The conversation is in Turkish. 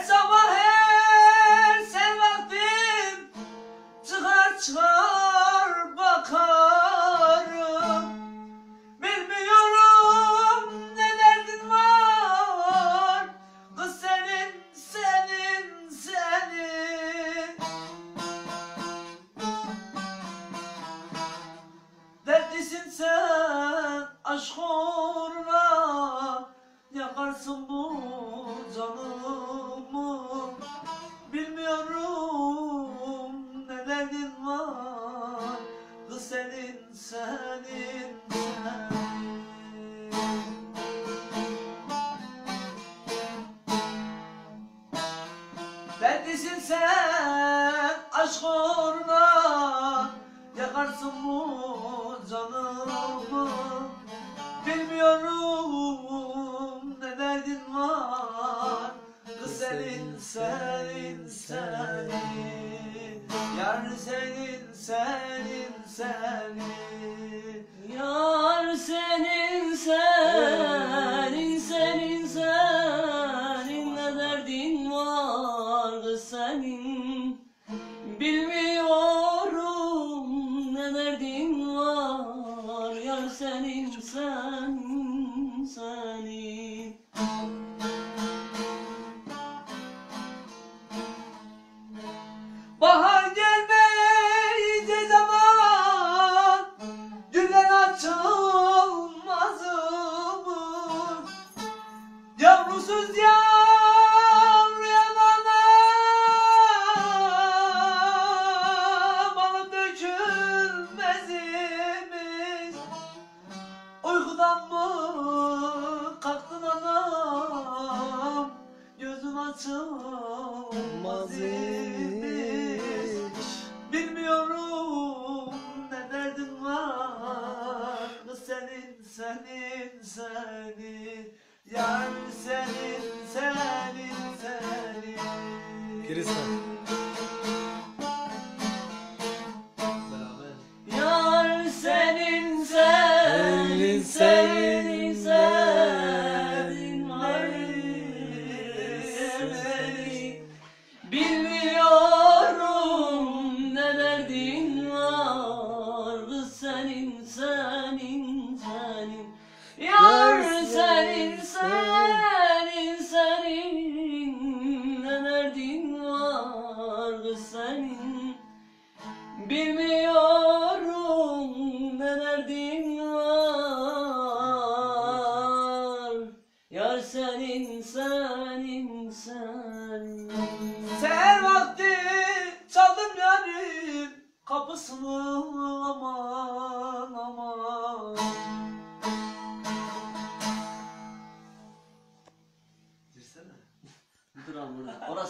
Her sabah her sen vaktim çıkar çıkar bakarım. Bilmiyorum ne derdin var. Kız senin senin senin. Dertlisin sen aşk uğruna. Yakarsın bu Dertlisin sen aşk uğruna Yakarsın bu canımı. Bilmiyorum ne derdin var. Kız senin senin senin. Yar senin senin senin senin. Bilmiyorum ne derdin var yar senin senin Gözüm açılmaz Bilmiyorum ne derdin var Yar senin senin sen Seher vakti çaldım yarim kapısını aman aman Girsene. Dur lan burada. Orası